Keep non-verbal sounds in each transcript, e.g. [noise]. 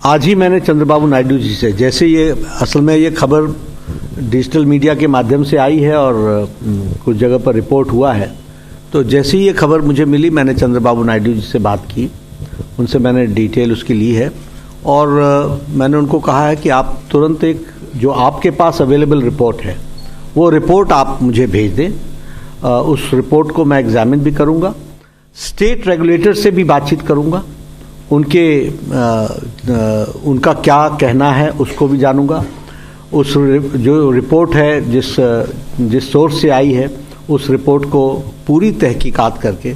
आज ही मैंने चंद्रबाबू नायडू जी से, जैसे ये, असल में ये खबर डिजिटल मीडिया के माध्यम से आई है और कुछ जगह पर रिपोर्ट हुआ है तो जैसे ही ये खबर मुझे मिली, मैंने चंद्रबाबू नायडू जी से बात की, उनसे मैंने डिटेल उसकी ली है, और मैंने उनको कहा है कि आप तुरंत एक, जो आपके पास अवेलेबल रिपोर्ट है, वो रिपोर्ट आप मुझे भेज दें उस रिपोर्ट को मैं एग्जामिन भी करूँगा, स्टेट रेगुलेटर से भी बातचीत करूँगा उनके अ, अ, उनका क्या कहना है उसको भी जानूंगा उस रि- जो रिपोर्ट है जिस अ, जिस सोर्स से आई है उस रिपोर्ट को पूरी तहकीकात करके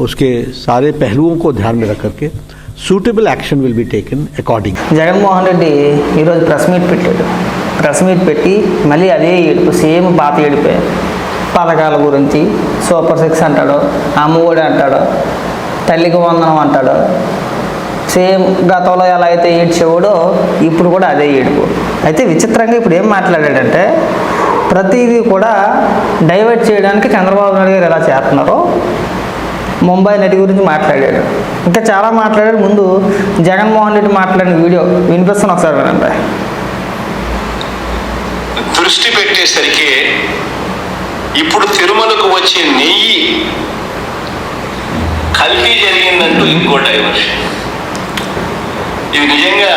उसके सारे पहलुओं को ध्यान में रख करके suitable action will be taken according Jaganmohan Reddy ఈరోజు ప్రెస్ మీట్ పెట్టాడు ప్రెస్ మీట్ పెట్టి మళ్ళీ అదే ఏడుపు సేమ్ పాత ఏడిపే పథకాల గురించి సూపర్ సిక్స్ అంటాడు అమ్మఒడి అంటాడు తల్లికి వందనం అంటాడు సేమ్ గతంలో ఎలా అయితే ఏడ్చేవాడో ఇప్పుడు కూడా అదే ఏడుపు. అయితే విచిత్రంగా ఇప్పుడు ఏం మాట్లాడాడంటే ప్రతిదీ కూడా డైవర్ట్ చేయడానికి చంద్రబాబు నాయుడు గారు ఎలా చేస్తున్నారో ముంబై నటి గురించి మాట్లాడాడు. ఇంకా చాలా మాట్లాడాడు. ముందు జగన్మోహన్ రెడ్డి మాట్లాడిన వీడియో వినిపిస్తాను ఒకసారి వినండి. దృష్టి పెట్టేసరికి ఇప్పుడు తిరుమలకు వచ్చే నెయ్యి కల్తీ జరిగిందంటూ ఇంకో డైవర్షన్ ఇది నిజంగా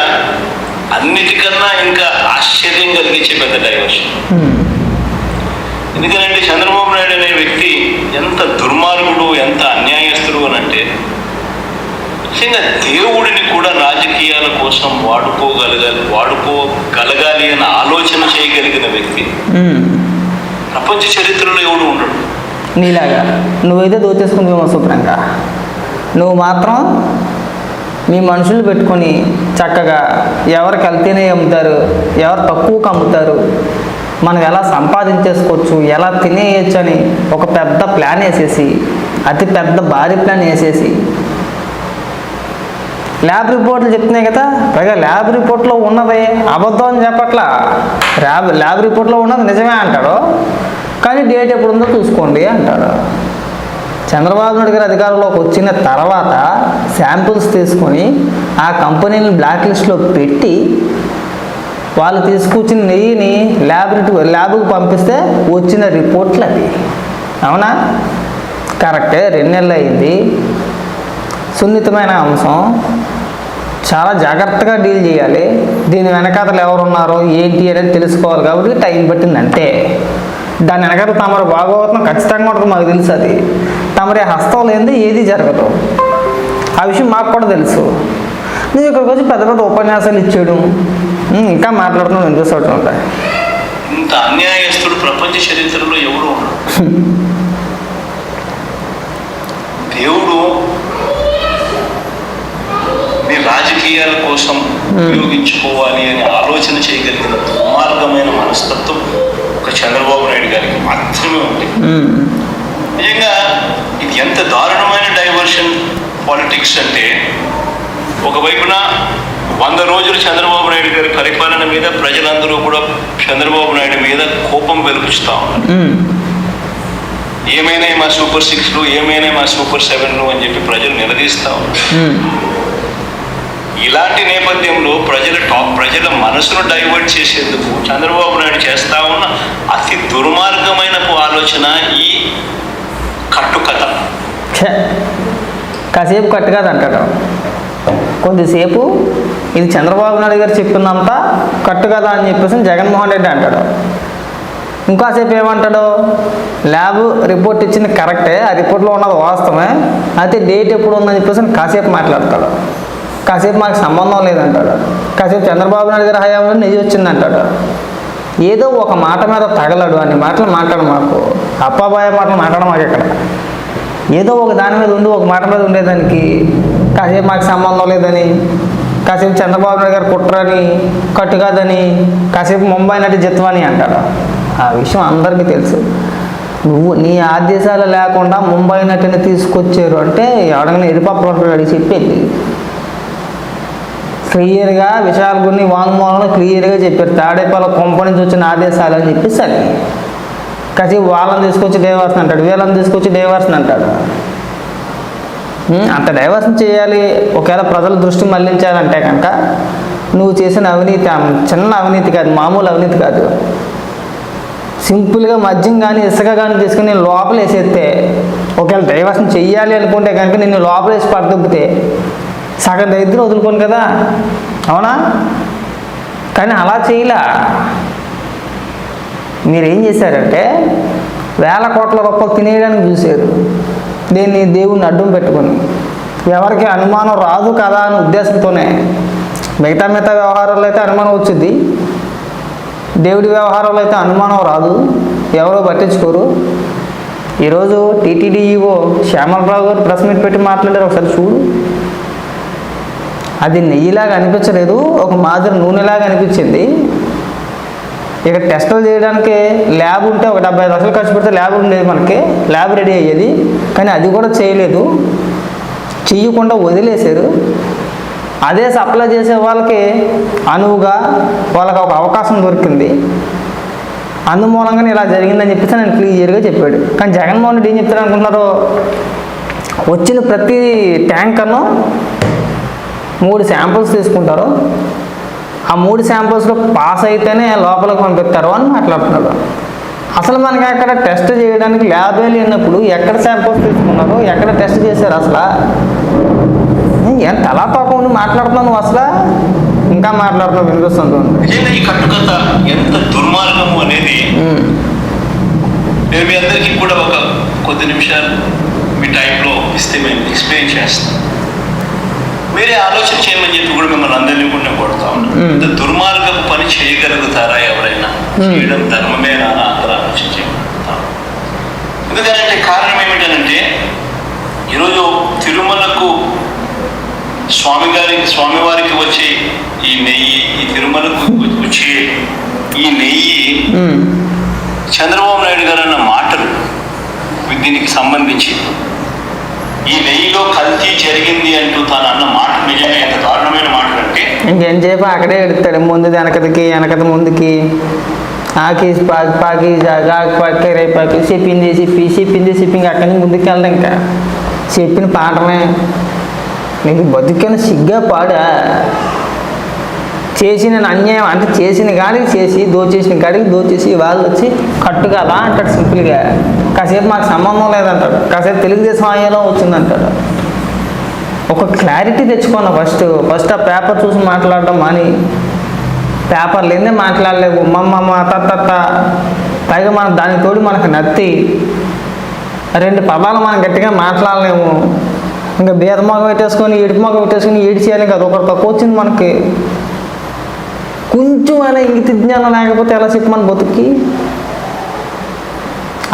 అన్నిటికన్నా ఇంకా ఆశ్చర్యం కలిగించే పెద్ద డైవర్షన్ ఎందుకంటే చంద్రబాబు నాయుడు అనే వ్యక్తి ఎంత దుర్మార్గుడు ఎంత అన్యాయస్తుడు అని అంటే నిజంగా దేవుడిని కూడా రాజకీయాల కోసం వాడుకోగలగాలి వాడుకోగలగాలి అన్న ఆలోచన చేయగలిగిన వ్యక్తి. ప్రపంచ చరిత్రలో ఎవడు ఉండడు? నీలాగా. నువ్వైతే దోచేసుకుందేమో శుభ్రంగా. నువ్వు మాత్రం మీ మనుషులు పెట్టుకొని చక్కగా ఎవరు కల్తీనే అమ్ముతారు ఎవరు తక్కువకు అమ్ముతారు మనం ఎలా సంపాదించేసుకోవచ్చు ఎలా తినేయచ్చు అని ఒక పెద్ద ప్లాన్ వేసేసి అతి పెద్ద భారీ ప్లాన్ వేసేసి. ల్యాబ్ రిపోర్ట్లు చెప్తున్నాయి కదా పైగా ల్యాబ్ రిపోర్ట్లో ఉన్నది అబద్ధం అని చెప్పట్లా. ల్యాబ్ ల్యాబ్ రిపోర్ట్లో ఉన్నది నిజమే అంటాడు. కానీ డేట్ ఎప్పుడు ఉందో చూసుకోండి అంటాడు. చంద్రబాబు నాయుడు గారు అధికారంలోకి వచ్చిన తర్వాత శాంపుల్స్ తీసుకొని ఆ కంపెనీని బ్లాక్ లిస్ట్లో పెట్టి వాళ్ళు తీసుకొచ్చిన నెయ్యిని ల్యాబ్ ల్యాబ్కి పంపిస్తే వచ్చిన రిపోర్ట్లు అవి. అవునా? కరెక్టే రెండు నెలలు అయింది. సున్నితమైన అంశం. చాలా జాగ్రత్తగా డీల్ చేయాలి. దీని వెనకాతలు ఎవరున్నారో ఏంటి అనేది తెలుసుకోవాలి కాబట్టి టైం పట్టింది అంతే దాని వెనకాల తమరు భాగవతం ఖచ్చితంగా ఉంటుంది మాకు తెలుసు అది. తమరి హస్తం లేనిది ఏది జరగదు. ఆ విషయం మాకు కూడా తెలుసు. నువ్వు ఇక్కడికి వచ్చి పెద్ద పెద్ద ఉపన్యాసాలు ఇచ్చాడు. ఉమ్, ఇంకా మాట్లాడుతున్నావు వినిపిస్తుంటా ఇంత అన్యాయస్తుడు ప్రపంచ చరిత్రలో ఉండడు [laughs] దేవుడు నీ రాజకీయాల కోసం ఉపయోగించుకోవాలి అని ఆలోచన చేయగలిగిన దుర్మార్గమైన మనస్తత్వం ఒక చంద్రబాబు నాయుడు గారికి మాత్రమే ఉంది. నిజంగా ఇది ఎంత దారుణమైన డైవర్షన్ పాలిటిక్స్ అంటే ఒకవైపున వంద రోజులు చంద్రబాబు నాయుడు గారి పరిపాలన మీద ప్రజలందరూ కూడా చంద్రబాబు నాయుడు మీద కోపం వెలుపుచుతా ఉన్నారు. ఏమైనా మా సూపర్ సిక్స్లు ఏమైనా మా సూపర్ సెవెన్లు అని చెప్పి ప్రజలు నిలదీస్తా ఉన్నారు. ఇలాంటి నేపథ్యంలో ప్రజల టాప్ ప్రజల మనసును డైవర్ట్ చేసేందుకు చంద్రబాబు నాయుడు చేస్తా ఉన్న అతి దుర్మార్గమైన ఆలోచన ఈ కట్టుకథ. కాసేపు కట్టుకథ అంటాడు కొద్దిసేపు ఇది చంద్రబాబు నాయుడు గారు చెప్పిందంతా కట్టుకథ అని చెప్పేసి జగన్మోహన్ రెడ్డి అంటాడు. ఇంకోసేపు ఏమంటాడు? ల్యాబ్ రిపోర్ట్ ఇచ్చింది కరెక్టే ఆ రిపోర్ట్లో ఉన్నది వాస్తవమే అయితే డేట్ ఎప్పుడు ఉందని చెప్పేసి కాసేపు మాట్లాడతాడు. కాసేపు మాకు సంబంధం లేదంటాడు. కాసేపు చంద్రబాబు నాయుడు గారి హయాంలో నిజం వచ్చిందంటాడు. ఏదో ఒక మాట మీద తగలడు అనే మాటలు మాట్లాడు మాకు. అప్పాబాయ మాటలు మాట్లాడడం మాకు ఇక్కడ ఏదో ఒక దాని మీద ఉండి ఒక మాట మీద ఉండేదానికి కాసేపు మాకు సంబంధం లేదని కాసేపు చంద్రబాబు నాయుడు గారు కుట్రని కట్టు కాదని కాసేపు ముంబై నటి జత్వాని అంటాడు. ఆ విషయం అందరికీ తెలుసు. నువ్వు నీ ఆదేశాలు లేకుండా ముంబై నటిని తీసుకొచ్చారు అంటే అడగని ఎరిపప్పు అడిగి చెప్పేది. క్లియర్గా విశాల్ గురిని వాంగ్మూలంలో క్లియర్గా చెప్పారు. తాడేపాల కొంప నుంచి వచ్చిన ఆదేశాలు అని చెప్పి సరే. వాళ్ళని తీసుకొచ్చి డైవర్సన్ అంటాడు వీళ్ళని తీసుకొచ్చి డైవర్సన్ అంటాడు. అంత డైవర్సన్ చేయాలి. ఒకవేళ ప్రజల దృష్టి మళ్ళించాలంటే కనుక నువ్వు చేసిన అవినీతి చిన్న అవినీతి కాదు మామూలు అవినీతి కాదు. సింపుల్గా మద్యం కానీ ఇసుక కానీ తీసుకుని నేను లోపలేసేస్తే ఒకవేళ డైవర్సన్ చెయ్యాలి అనుకుంటే కనుక నిన్ను లోపలేసి పడదొబ్బితే సగం దరిద్రం వదులుకోను కదా. అవునా? కానీ అలా చేయలా. మీరు ఏం చేశారంటే వేల కోట్ల రూపాయలు తినేయడానికి చూశారు. దీన్ని దేవుణ్ణి అడ్డం పెట్టుకొని. ఎవరికి అనుమానం రాదు కదా అనే ఉద్దేశంతోనే. మిగతా మిగతా వ్యవహారాల్లో అయితే అనుమానం వచ్చింది. దేవుడి వ్యవహారంలో అయితే అనుమానం రాదు. ఎవరో పట్టించుకోరు. ఈరోజు టీటీడీఈఓ శ్యామలరావు గారు ప్రెస్ మీట్ పెట్టి మాట్లాడారు. ఒకసారి చూడు. అది నెయ్యిలాగా అనిపించలేదు ఒక మాదిరి నూనెలాగా అనిపించింది. ఇక టెస్టులు చేయడానికి ల్యాబ్ ఉంటే ఒక డెబ్బై లక్షలు ఖర్చు పెడితే ల్యాబ్ ఉండేది మనకి ల్యాబ్ రెడీ అయ్యేది. కానీ అది కూడా చేయలేదు. చెయ్యకుండా వదిలేశారు. అదే సప్లై చేసే వాళ్ళకి అనువుగా వాళ్ళకి ఒక అవకాశం దొరికింది. అందుమూలంగానే ఇలా జరిగిందని చెప్పేసి నేను క్లియర్గా చెప్పాడు. కానీ జగన్మోహన్ రెడ్డి ఏం చెప్తారు అనుకుంటున్నారు వచ్చిన ప్రతి ట్యాంకర్ను మూడు శాంపుల్స్ తీసుకుంటారు. ఆ మూడు శాంపుల్స్లో పాస్ అయితేనే లోపలికి పంపిస్తారు అని మాట్లాడుతున్నాడు అసలు మనకి అక్కడ టెస్ట్ చేయడానికి ల్యాబ్ వెళ్ళినప్పుడు ఎక్కడ శాంపుల్స్ తీసుకున్నారు ఎక్కడ టెస్ట్ చేశారు అసలు? ఎంత అలా తోక ఉండి మాట్లాడుతున్నావు అసలు? ఇంకా మాట్లాడుతున్నావు వినిపిస్తుంది నిజంగా ఈ కట్టుకథ ఎంత దుర్మార్గము అనేది నేను మీ అందరికీ కూడా ఒక కొద్ది నిమిషాలు మీ టైంలో ఇస్తే మేము ఎక్స్ప్లెయిన్ చేస్తాం. మీరే ఆలోచన చేయమని చెప్పి కూడా మిమ్మల్ని అందరినీ కూడా నేను కొడతా. ఇంత దుర్మార్గపు పని చేయగలుగుతారా ఎవరైనా? చేయడం ధర్మమేనా అని అందరూ ఆలోచన చేయగలుగుతాం ఎందుకంటే కారణం ఏమిటంటే ఈరోజు తిరుమలకు స్వామి గారికి స్వామివారికి వచ్చే ఈ నెయ్యి ఈ తిరుమలకు వచ్చే ఈ నెయ్యి చంద్రబాబు నాయుడు గారు అన్న మాటలు దీనికి సంబంధించి ఈ వెయ్యిలో కల్తీ జరిగింది అంటూ తాను అన్న మాట నిజంగా ఎంత దారుణమైన మాట అంటే? ఇంకేం చెప్పి అక్కడే ఎడతాడు ముందు వెనకదికి వెనకది ముందుకి. ఆకి పాకి పాకి ఆకి పాకి రేపాకి చెప్పింది చెప్పి చెప్పింది చెప్పి ఇంకా అక్కడి నుంచి ముందుకు వెళ్దాం ఇంకా. చెప్పిన పాఠమే నీకు బతుకని సిగ్గా పాడా. చేసిన అన్యాయం అంటే చేసిన కాడికి చేసి దోచేసిన కాడికి దోచేసి వాళ్ళు వచ్చి కట్టు కదా అంటాడు సింపుల్గా. కాసేపు మాకు సంబంధం లేదంటాడు. కాసేపు తెలుగుదేశం ఆయాలో వచ్చిందంటాడు. ఒక క్లారిటీ తెచ్చుకోను ఫస్ట్. ఫస్ట్ ఆ పేపర్ చూసి మాట్లాడడం మాని. పేపర్ లేదే మాట్లాడలేవు. మమ్మమ్మ తత్త పైగా మన దానికి తోడు మనకు నత్తి. రెండు పదాలు మనం గట్టిగా మాట్లాడలేము. ఇంకా బీద మొగ పెట్టేసుకొని ఏడుపు మొగ పెట్టేసుకొని ఏడు చేయాలి కదా. ఒకరు తక్కువ వచ్చింది మనకి. కొంచెం అయినా ఇంగిత జ్ఞానం లేకపోతే ఎలా చెప్పమని బతుక్కి?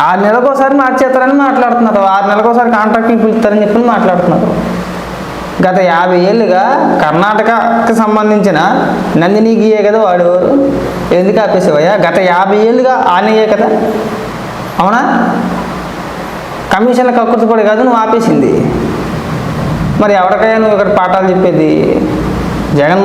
ఆరు నెలలకు ఒకసారి మార్చేస్తారని మాట్లాడుతున్నారు. ఆరు నెలలకు ఒకసారి కాంట్రాక్ట్ని పిలుస్తారని చెప్పి మాట్లాడుతున్నారు. గత యాభై ఏళ్ళుగా కర్ణాటకకి సంబంధించిన నందిని గీయే కదా వాడేవారు ఎందుకు ఆపేసేవయ్యా? గత యాభై ఏళ్ళుగా ఆనయ్యే కదా. అవునా? కమిషన్ల కక్కుర్తి కాదు నువ్వు ఆపేసింది. మరి ఎవరికైనా నువ్వు ఇక్కడ పాఠాలు చెప్పేది? జగన్